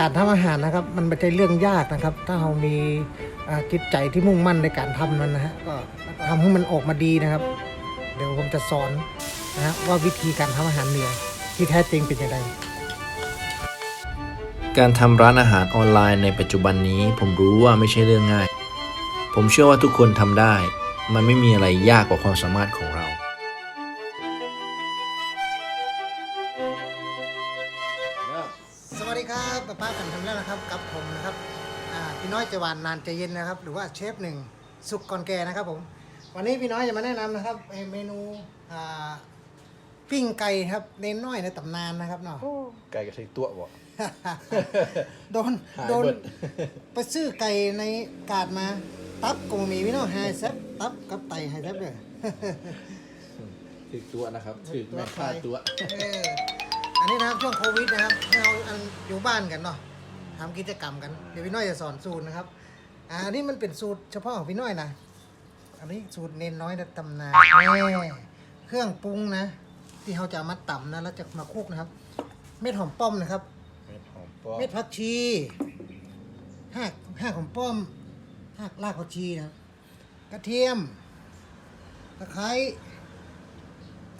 การทำอาหารนะครับ มันไม่ใช่เรื่องยากนะครับ ถ้าเรามีจิตใจที่มุ่งมั่นในการทำมันนะฮะก็ทำให้มันออกมาดีนะครับ เดี๋ยวผมจะสอนนะฮะว่าวิธีการทำอาหารเหนือที่แท้จริงเป็นอย่างไรการทำร้านอาหารออนไลน์ในปัจจุบันนี้ผมรู้ว่าไม่ใช่เรื่องง่าย ผมเชื่อว่าทุกคนทำได้ มันไม่มีอะไรยากกว่าความสามารถของเราานนานใจเย็นนะครับ หรือว่าเชฟหนึ่งสุกก่อนแก่นะครับผม วันนี้พี่น้อยจะมาแนะนำนะครับไอ้เมนูอ่าปิ้งไก่ครับเน้นน้อยในตำนานนะครับเนาะไก่กระทิตัวบ่โดนหายโดนเบิดไปซื้อไก่ในกาดมา ตับก็บ่มีพี่น้องไฮแซบตับกับไตไฮแซบเลยถึกตัวนะครับถึกแม่ค่าตัวเอออันนี้นะครับช่วงโควิดนะครับให้เราอันอยู่บ้านกันเนาะทำกิจกรรมกัน เดี๋ยวพี่น้อยจะสอนสูตรนะครับ อ่าอันนี้มันเป็นสูตรเฉพาะของพี่น้อยนะ อันนี้สูตรเน้นน้อยในตำนานแม่เครื่องปรุงนะ ที่เราจะเอามาตำนะแล้วจะมาคลุกนะครับ เม็ดหอมป้อมนะครับ เม็ดหอมป้อมเม็ดผักชีหักหักของป้อมหักรากผักชีนะครับกระเทียมตะไคร้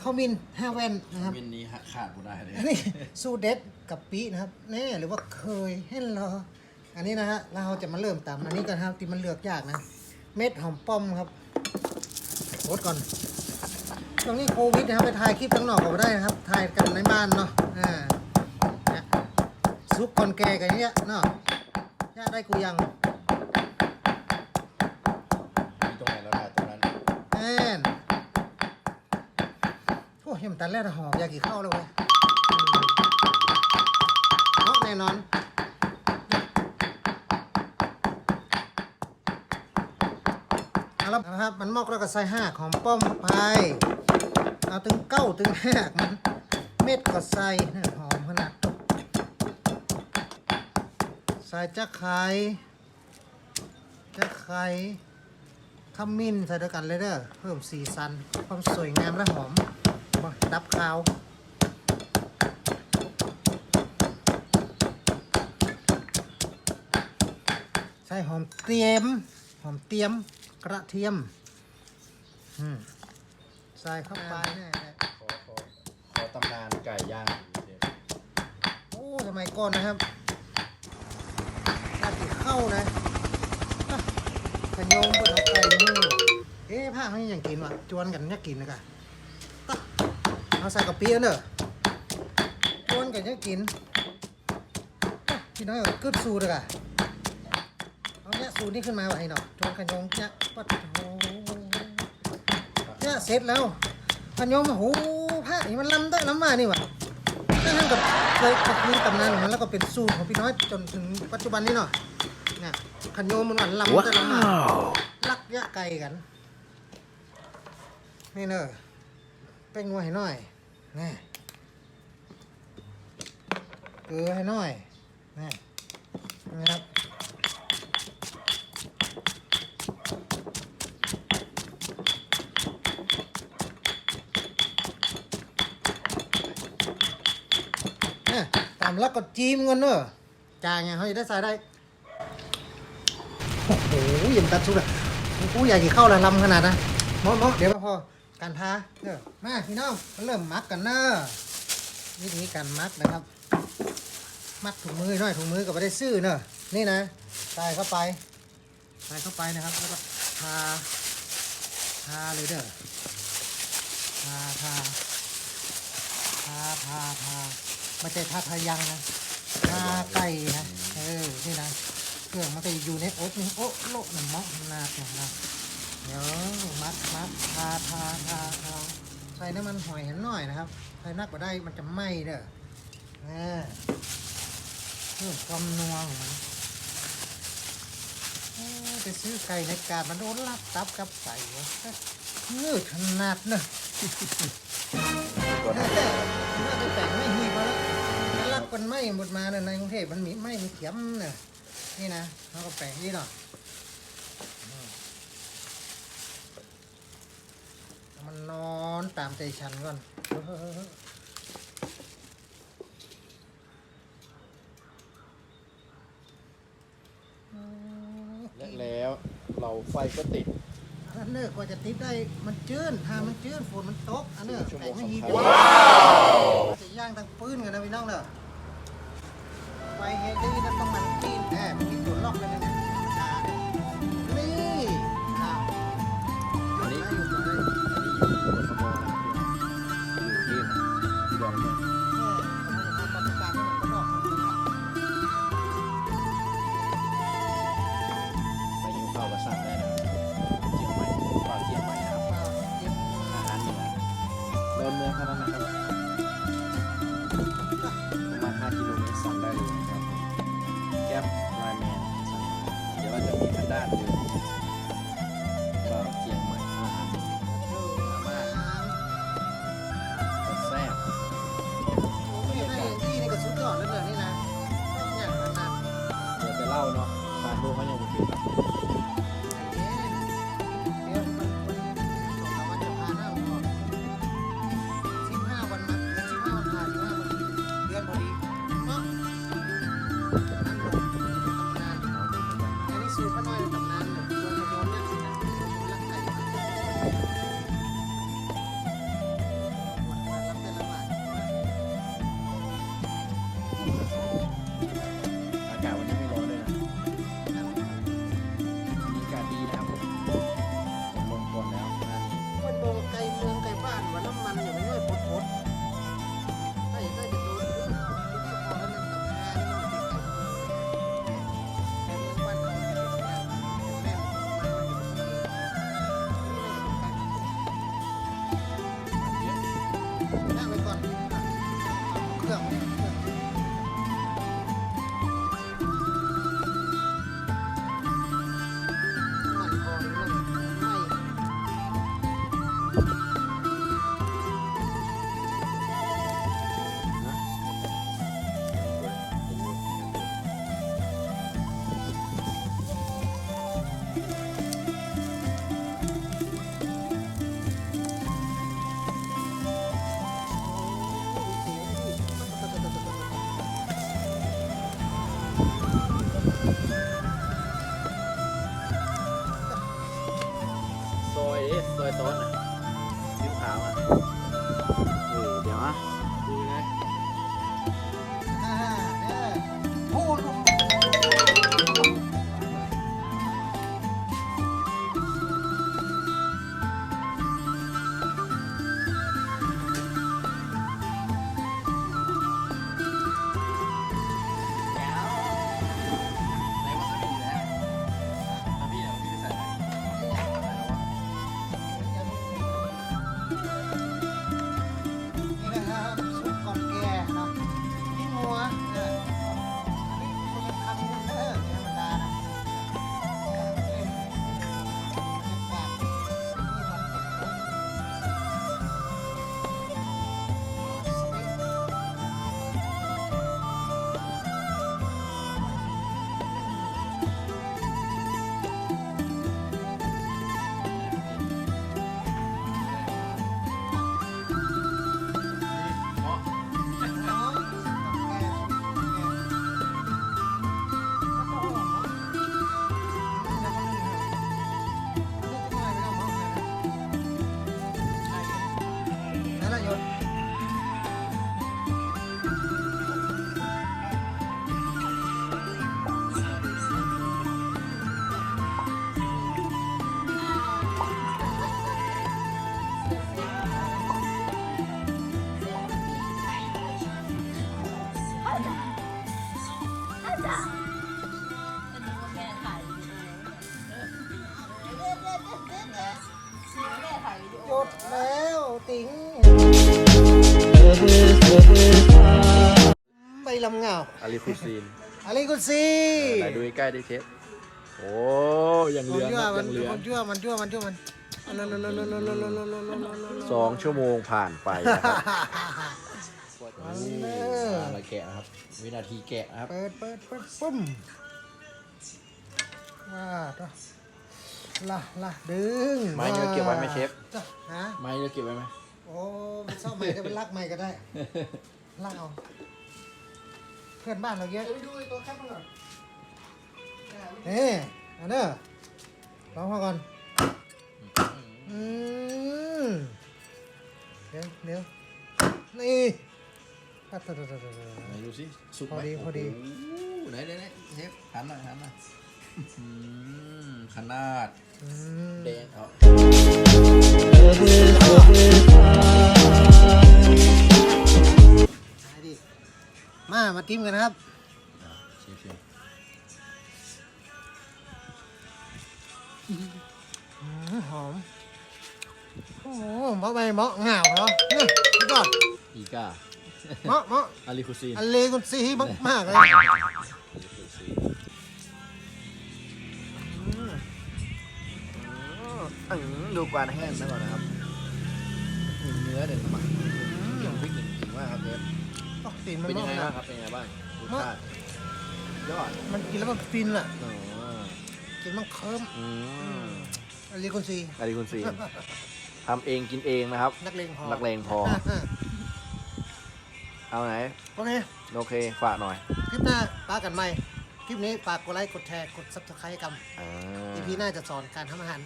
ข้าวมินห้าแว่นนะครับมินนี้ขาดบ่ได้เลยอันนี้สูตรเด็ดกับปีนะครับแน่หรือว่าเคยเห็นเหรอ อันนี้นะฮะแล้วเราจะมาเริ่มตำอันนี้กันครับที่มันเลือกยากนะ เม็ดหอมป้อมครับโคตก่อนช่วงนี้โควิดนะครับไปถ่ายคลิปข้างนอกก็ไม่ได้นะครับถ่ายกันในบ้านเนาะอ่าเนี่ยซุปก่อนแก่กันเนี้ยเนาะย่าได้กูยังมีตรงไหนเราได้ตรงนั้นแอนโอ้ยยำตันแล้วนะหอมอยากกินข้าวเลยเว้ยอืมเนาะแน่นอน เอาละนะครับ มันมอกแล้วก็ใส่ห้าของป้อมเข้าไป เอาถึงเก้าถึงห้ามันเม็ดก็ใส่นี่ยหอมขนาดใส่จะไข่จะไข่ขมิ้นใส่ด้วยกันเลยเด้อเพิ่มสีสัน ความสวยงามและหอมมาดับคาวใส่หอมเตรียม หอมเตรียม กระเทียมอืมใส่เข้าไปเนี่ยขอขอขอตำนานไก่ย่างเชฟโอ้สมัยก่อนนะครับน่าจะเข้านะอะขยงเปิดเอาไก่มือเอ๊ะผ้าเขายังกินวะจวนกันยังกินนะกะตะเอาใส่กะปิเอาเนอะจวนกันยังกินอะพี่น้อยเอากึดสูตรเลยกะเอาเนี่ยสูตรนี้ขึ้นมาไว้ให้หน่อยจวนขยงเนี่ย ปัดโอ้เนี่ยเสร็จแล้วขยงโอ้โหผ้านี่มันล้ำได้ล้ำมานี่หวะนั่นกับเคยก็คือตำนานของมันแล้วก็เป็นสูตรของพี่น้อยจนถึงปัจจุบันนี้เนาะเนี่ยขันโยมมันหวานลำแต่ละมาลักยะไก่กันนี่เนอะแป้งนัวให้หน่อยนี่เกลือให้หน่อยนี่นะครับ แล้วก็จิ้มกันเนอะจางอย่างเขาจะได้ใส่ได้ โอ้โหยังตัดสุดอะกูอยากกินข้าวละลำขนาดนะมอมอเดี๋ยวมาพอการทาเนอะมาพี่น้องเริ่มมัดกันเนอะวิธีการมัดนะครับ มัดถุงมือหน่อยถุงมือก็ไม่ได้ซื้อเนอะนี่นะใส่เข้าไปใส่เข้าไปนะครับ แล้วก็ทาทาเลยเด้อทาทาทาทาทา ไม่ใช่ทาทายังนะทาไก่นะเออนี่นะเครื่องมันก็อยู่ในอบนี่โอ้โลกมันมอกมันนาดเนี่ยนะเดี๋ยวมัดมัดทาทาทาทาใส่น้ำมันหอยเห็นหน่อยนะครับใส่นักกว่าได้มันจะไหม้เด้ออ่าเพิ่มความนัวของมันเอ้ยไปซื้อไก่ในกาดมันโดนลักตับกับไก่วะเงืดขนาดเนอะก็ได้น่าจะแต่งไม่หีบมาแล้วแล้วลั มันไหมหมดมาในกรุงเทพมันมีไหมมีเข็มเนี่ยนี่นะเขาก็แปะนี่หนาะมันนอนตามใจฉันก่อนและแล้วเราไฟก็ติดอันเนอร์กว่าจะติดได้มันจืดนถ้ามันจืดฝนมันตกอันเนอร์แต่ไม่ฮีว้าวจะย่างทางปืนกันนะพี่น้องเนอะ ไฟเฮลี่นั่นต้องมันปีนแอบมีตัวล็อกเลยนะเนี่ยอ่านี่อ้าวอันนี้หยุดไว้หยุดไว้อันนี้อยู่กทมนะครับอยู่ที่ดอนเมืองไปหิวข้าวก็สั่งได้นะเชียงใหม่ปลาเชียงใหม่นะครับอาหารเหนือดนเมือเท่านั้นนะครับ เล่าเนาะการดูเขายังไม่เกิด ไปลำเงาอาลีฟูซีนอะไรกุซีไหนดูใกล้ๆดิเชฟโอ้ยังเหมัลืนอยั่วมัยันงเหลือมันยั่วมันยั่วมันยั่วมันสองชั่วโมงผ่านไปนะคมาแกะครับ วินาทีแกะครับ เปิดเปิดเปิดปุ๊บว้าตัว ละละดึงไม้เนื้อเก็บไว้ไหมเชฟจ้ะฮะไม้จะเก็บไว้ไหมโอ้ไม่ชอบใหม่ก็เป็นลักใหม่ก็ได้ลักเอาเพื่อนบ้านเราเยอะไปดูตัวแคปมาก่อนเฮ้อันเนอร์ลองมาก่อนอืมเดี๋ยวเดี๋ยวนี่ปัดตัดตัดตัดตัดไหนดูสิสุกไหมพอดีพอดีโโหไหนไหนไหนเชฟหันหน่อยหันหน่อยอืม ขนาดอืมแดงเอาได้ดิมา มาจิ้มกันนะครับเชฟเชฟอืมหอม โอ้โหเหมาะไปเหมาะเหงาเนาะนี่สุดยอดอีกาเหมาะเหมาะอาริคุซีน อันเลกุนซีมากมากๆเลย อืมดูกวานแห้งซะก่อนนะครับเนื้อเด่นมากอย่างพริกหนึ่งถึงมากครับเชฟโอ้ตีนมันเป็นยังไงเหบ้ามาะงครับเป็นยังไงบ้างรสเหมาะชาติยอดมันกินแล้วมันฟินอะอ๋อกินมันเคิร์มอืมอันเลกุนซีอาริคุณซีนทำเองกินเองนะครับนักเลงพอนักเลงพอ เอาไหน โอเค โอเค ฝากหน่อยคลิปหน้าปากันใหม่ คลิปนี้ฝากกดไลค์ กดแชร์ กดซับสไครต์กัน อ่าอีพีหน้าจะสอนการทำอาหาร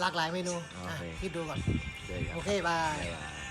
หลากหลายเมนูโออะเค คิดดูก่อนเจอกันโอเค บายบ๊ายบาย